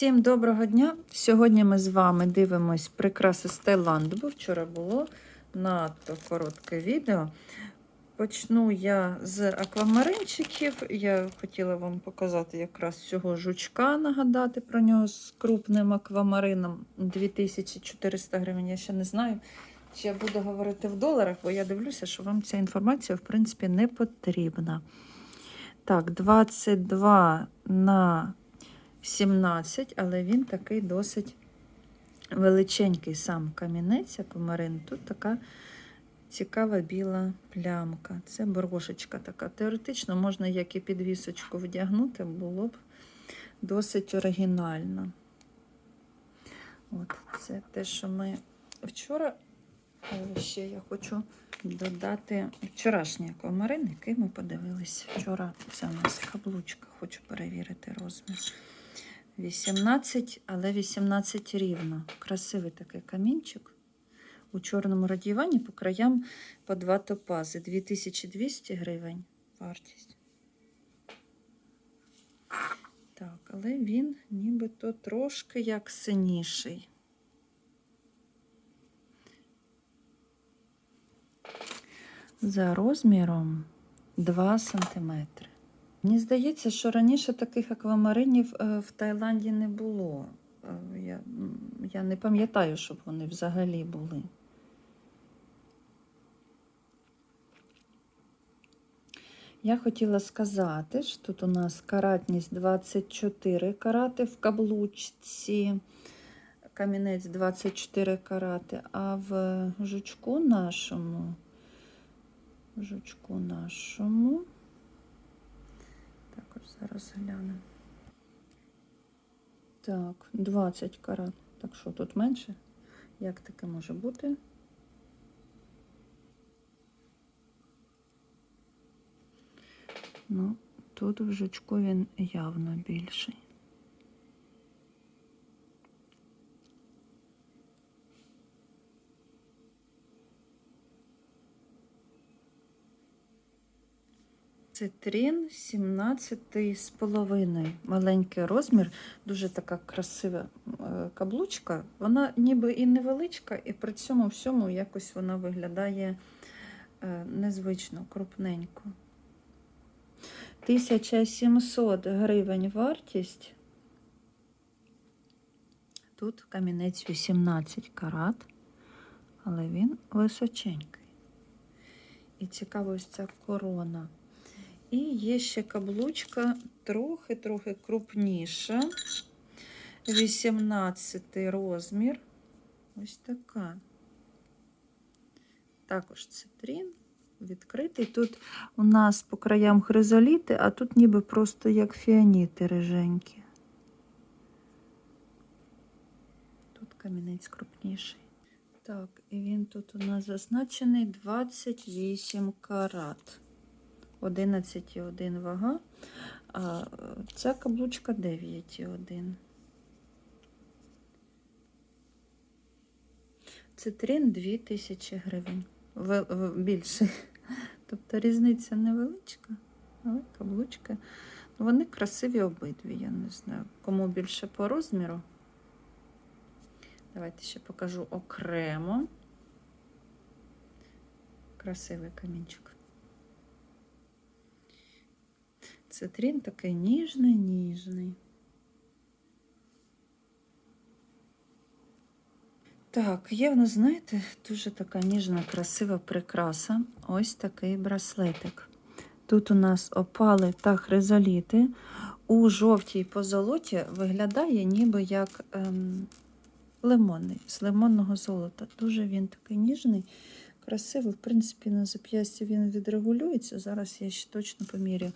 Всім доброго дня! Сьогодні ми з вами дивимось прикраси з бо вчора було надто коротке відео. Почну я з аквамаринчиків. Я хотіла вам показати якраз цього жучка, нагадати про нього з крупним аквамарином 2400 гривень. Я ще не знаю, чи я буду говорити в доларах, бо я дивлюся, що вам ця інформація, в принципі, не потрібна. Так, 22 на 17, але він такий досить величенький сам камінець аквамарин. Тут така цікава біла плямка. Це брошечка така. Теоретично можна як і підвісочку вдягнути, було б досить оригінально. От, Це те, що ми вчора е, ще я хочу додати вчорашній аквамарин, який ми подивились вчора. Це у нас каблучка, хочу перевірити розмір. 18, але 18 рівно. Красивий такий камінчик. У чорному радіюванні по краям по два топази. 2200 гривень вартість. Так, але він нібито трошки як синіший. За розміром 2 сантиметри. Мені здається, що раніше таких аквамаринів е, в Таїланді не було. Е, Я, я не пам'ятаю, щоб вони взагалі були. Я хотіла сказати, що тут у нас каратність 24 карати в каблучці, камінець 24 карати, а в жучку нашому, жучку нашому. Зараз глянемо. Так, 20 карат. Так що тут менше? Як таке може бути? Ну, тут в жучку він явно більший. Цитрін 17 з половиною. Маленький розмір, дуже така красива е, каблучка. Вона ніби і невеличка, і при цьому всьому якось вона виглядає е, незвично, крупненько. 1700 гривень вартість. Тут камінець 18 карат, але він височенький. І цікаво ось ця корона. І є ще каблучка трохи-трохи крупніша. 18 розмір. Ось така. Також цитрін відкритий. Тут у нас по краям хризоліти, а тут ніби просто як фіаніти риженькі. Тут камінець крупніший. Так, і він тут у нас зазначений 28 карат. 11,1 вага, а ця каблучка 9,1. Цитрин 2000 гривень. Більший. Тобто різниця невеличка, але каблучка. Вони красиві обидві, я не знаю, кому більше по розміру. Давайте ще покажу окремо. Красивий камінчик. Цитрин такий ніжний, ніжний. Так, є в нас, знаєте, дуже така ніжна, красива прикраса. Ось такий браслетик. Тут у нас опали та хризоліти. У жовтій позолоті виглядає ніби як ем, лимонний, з лимонного золота. Дуже він такий ніжний, красивий. В принципі, на зап'ясті він відрегулюється. Зараз я ще точно поміряю.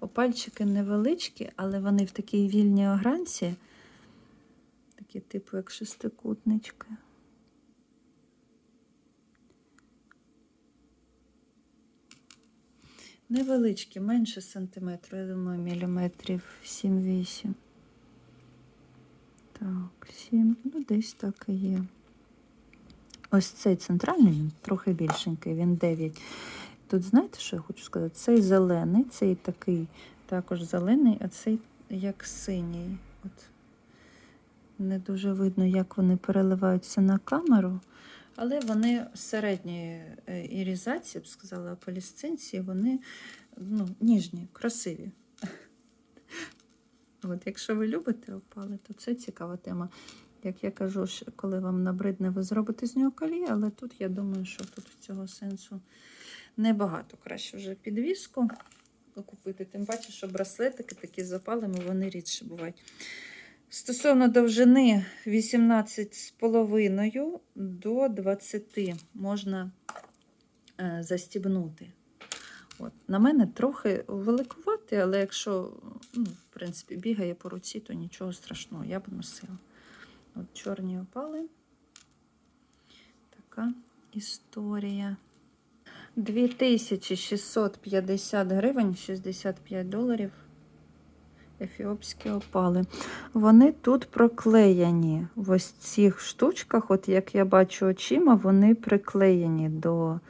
Опальчики невеличкі, але вони в такій вільній огранці, такі типу як шестикутнички. Невеличкі, менше сантиметру, я думаю, міліметрів 7-8. Так, 7, ну десь так і є. Ось цей центральний, він трохи більшенький, він 9. Тут знаєте, що я хочу сказати? Цей зелений, цей такий також зелений, а цей як синій. От Не дуже видно, як вони переливаються на камеру. Але вони середньої е, ірізації, б сказала, палістинці, вони ну, ніжні, красиві. От, якщо ви любите опали, то це цікава тема. Як я кажу, коли вам набридне, ви зробите з нього коліє, але тут я думаю, що тут цього сенсу небагато. Краще вже підвіску купити. Тим паче, що браслетики такі з опалами, вони рідше бувають. Стосовно довжини 18,5 до 20 можна е, застібнути. От. На мене трохи великувати, але якщо, ну, в принципі, бігає по руці, то нічого страшного, я б носила. От чорні опали. Така історія. 2650 гривень, 65 доларів. Ефіопські опали. Вони тут проклеєні в ось цих штучках, от як я бачу очима, вони приклеєні до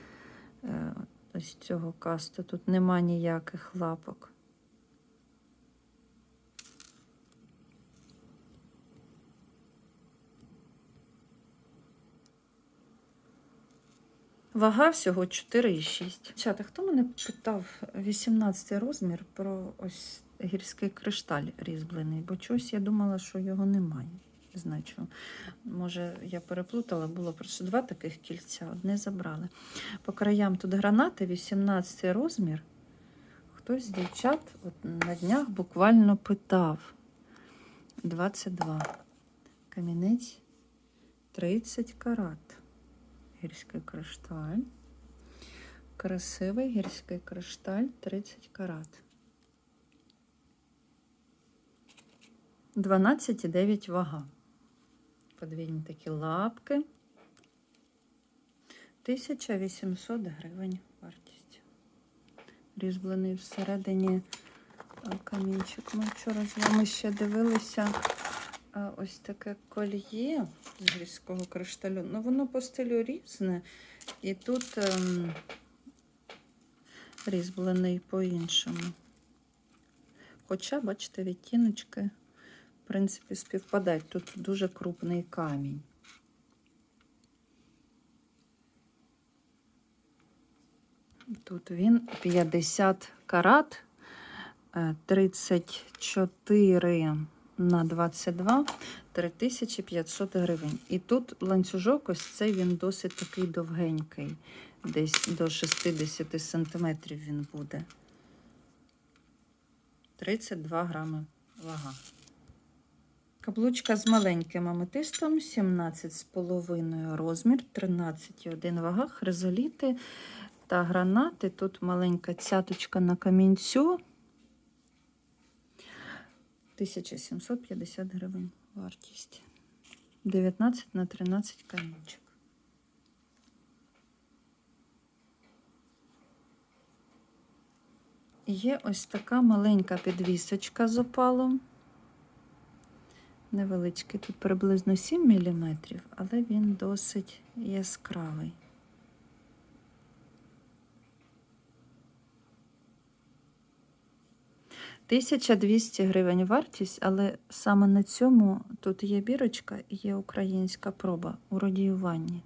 е, ось цього касту. Тут нема ніяких лапок. Вага всього 4,6. Чата, хто мене питав 18 розмір про ось гірський кришталь різьблений, бо чогось я думала, що його немає. Чого. Може, я переплутала, було просто два таких кільця, одне забрали. По краям тут гранати, 18 розмір. Хтось з дівчат от на днях буквально питав. 22. Камінець 30 карат. Гірський кришталь. Красивий гірський кришталь 30 карат. 12,9 вага. Подвійні такі лапки. 1800 гривень вартість. Різьблений всередині камінчик. Ми вчора з вами ще дивилися ось таке кольє з гірського кришталю. Ну, воно по стилю різне. І тут ем, різьблений по-іншому. Хоча, бачите, відтіночки в принципі, співпадають. Тут дуже крупний камінь. Тут він 50 карат, е, 34 на 22, 3500 гривень. І тут ланцюжок, ось цей він досить такий довгенький, десь до 60 сантиметрів він буде. 32 грами вага. Каблучка з маленьким аметистом, 17,5 розмір, 13,1 вага, хризоліти та гранати. Тут маленька цяточка на камінцю. 1750 гривень вартість. 19 на 13 камінчик. Є ось така маленька підвісочка з опалом. Невеличкий, тут приблизно 7 мм, але він досить яскравий. 1200 гривень вартість, але саме на цьому тут є бірочка і є українська проба у радіюванні.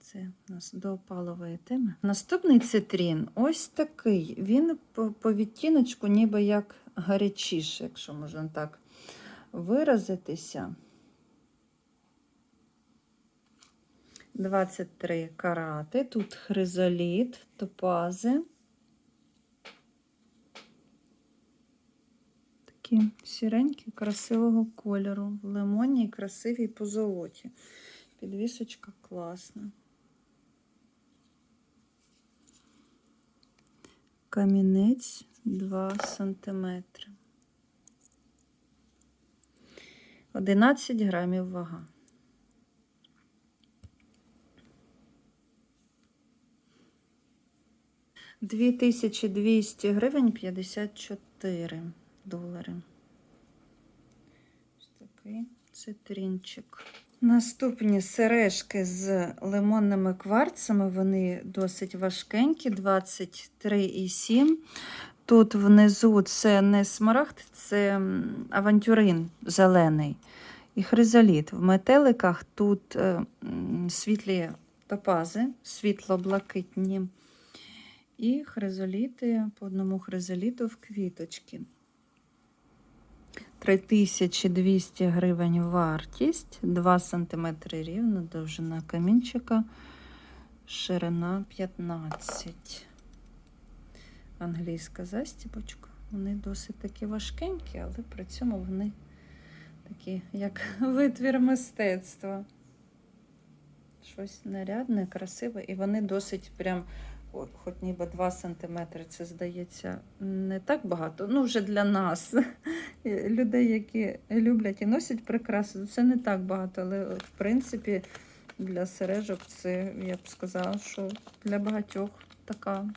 Це у нас до опалової теми. Наступний цитрін ось такий. Він по, по відтіночку ніби як гарячіше, якщо можна так виразитися. 23 карати. Тут хризоліт, топази. Такі сіренькі, красивого кольору, в лимоні і красиві по золоті. Підвісочка класна. Камінець 2 сантиметри. 11 грамів вага. Дві тисячі двісті гривень 54 долари. Ось такий цитрінчик. Наступні сережки з лимонними кварцами, вони досить важкенькі, 23,7. Тут внизу це не смарагд, це авантюрин зелений. і хризоліт. В метеликах тут е, світлі топази, світло-блакитні. І хризоліти по одному хризоліту в квіточки. 3200 гривень вартість, 2 см рівно, довжина камінчика, ширина 15. Англійська застібочка. Вони досить такі важкенькі, але при цьому вони такі, як витвір мистецтва. Щось нарядне, красиве, і вони досить прям, хоч ніби 2 см, це здається не так багато. Ну, вже для нас, людей, які люблять і носять прикраси, це не так багато, але в принципі для сережок це, я б сказала, що для багатьох така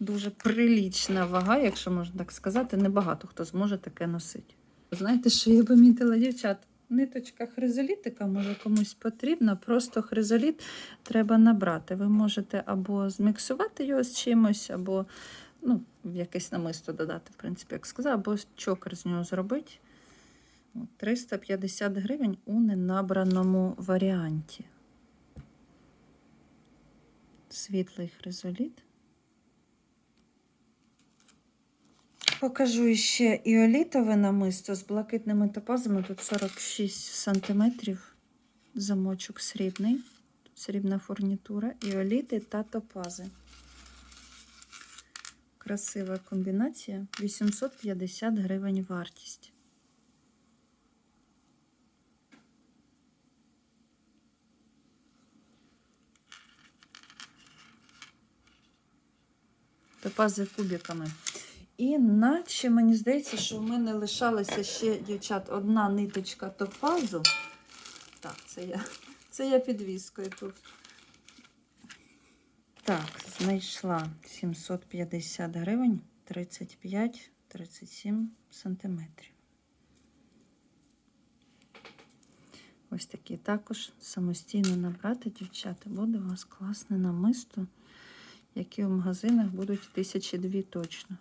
дуже прилічна вага, якщо можна так сказати. Небагато хто зможе таке носити. Знаєте, що я помітила, дівчат? Ниточка хризолітика, може комусь потрібна, просто хризоліт треба набрати. Ви можете або зміксувати його з чимось, або ну, в якесь намисто додати, в принципі, як сказала, або чокер з нього зробити. 350 гривень у ненабраному варіанті. Світлий хризоліт. Покажу ще іолітове намисто з блакитними топазами. Тут 46 сантиметрів. Замочок срібний. Тут срібна фурнітура, іоліти та топази. Красива комбінація. 850 гривень вартість. Топази кубиками. І наче мені здається, що в мене лишалася ще, дівчат, одна ниточка топазу. Так, це я, це я підвіскою тут. Так, знайшла 750 гривень, 35-37 сантиметрів. Ось такі також самостійно набрати, дівчата, буде у вас класне намисто, які в магазинах будуть тисячі дві точно.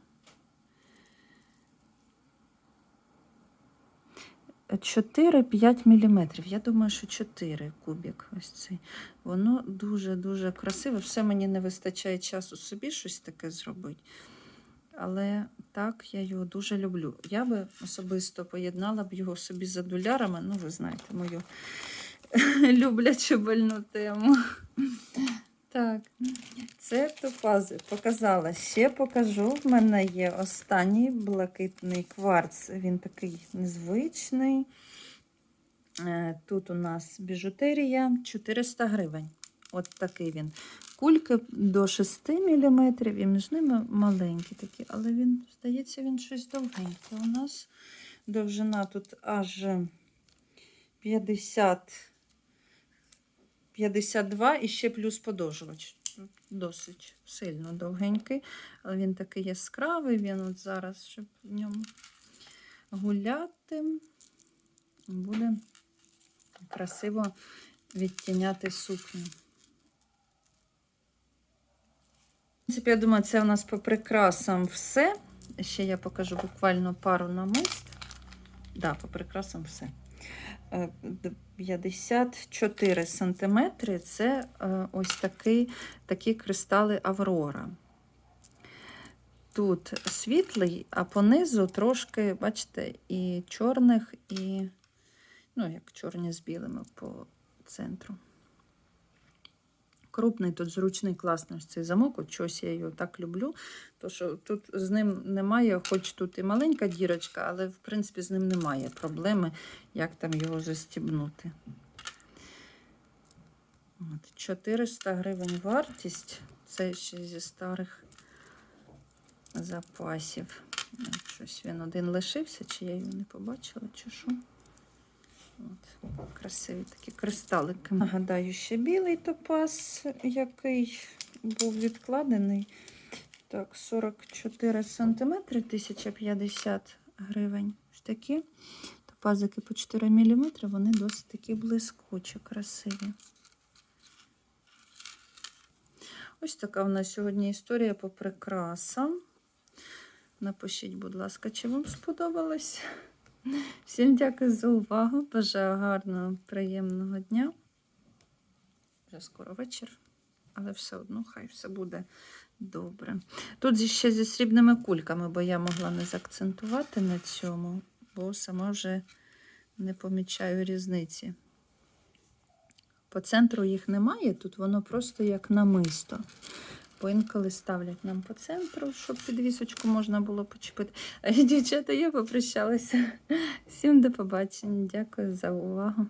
4-5 мм. Я думаю, що 4 кубик. Ось цей. Воно дуже-дуже красиве. Все мені не вистачає часу собі щось таке зробити. Але так, я його дуже люблю. Я би особисто поєднала б його собі за долярами. Ну, ви знаєте, мою люблячу больну тему. Так, це топази показала. Ще покажу. В мене є останній блакитний кварц. Він такий незвичний. Е, Тут у нас біжутерія 400 гривень. От такий він. Кульки до 6 мм, і між ними маленькі такі, але він, здається, він щось довгенький. У нас довжина тут аж 50. 52 і ще плюс подовжувач. Досить сильно довгенький, але він такий яскравий, він от зараз, щоб в ньому гуляти, буде красиво відтіняти сукню. В принципі, я думаю, це у нас по прикрасам все. Ще я покажу буквально пару намист. Да, по прикрасам все. Е, 54 сантиметри це е, ось такий, такі кристали Аврора. Тут світлий, а понизу трошки, бачите, і чорних, і, ну, як чорні з білими по центру. Крупний, тут зручний, класний цей замок. От чогось я його так люблю. То що тут з ним немає, хоч тут і маленька дірочка, але в принципі з ним немає проблеми, як там його застібнути. От, 400 гривень вартість. Це ще зі старих запасів. Щось він один лишився, чи я його не побачила, чи що. От, красиві такі кристалики. Нагадаю, ще білий топаз, який був відкладений. Так, 44 см, 1050 гривень. Ось такі топазики по 4 мм, вони досить такі блискучі, красиві. Ось така в нас сьогодні історія по прикрасам. Напишіть, будь ласка, чи вам сподобалось? Всім дякую за увагу. Бажаю гарного, приємного дня. Вже скоро вечір, але все одно хай все буде добре. Тут ще зі срібними кульками, бо я могла не заакцентувати на цьому, бо сама вже не помічаю різниці. По центру їх немає, тут воно просто як намисто. Бо інколи ставлять нам по центру, щоб підвісочку можна було почепити. Дівчата, я попрощалася. Всім до побачення. Дякую за увагу.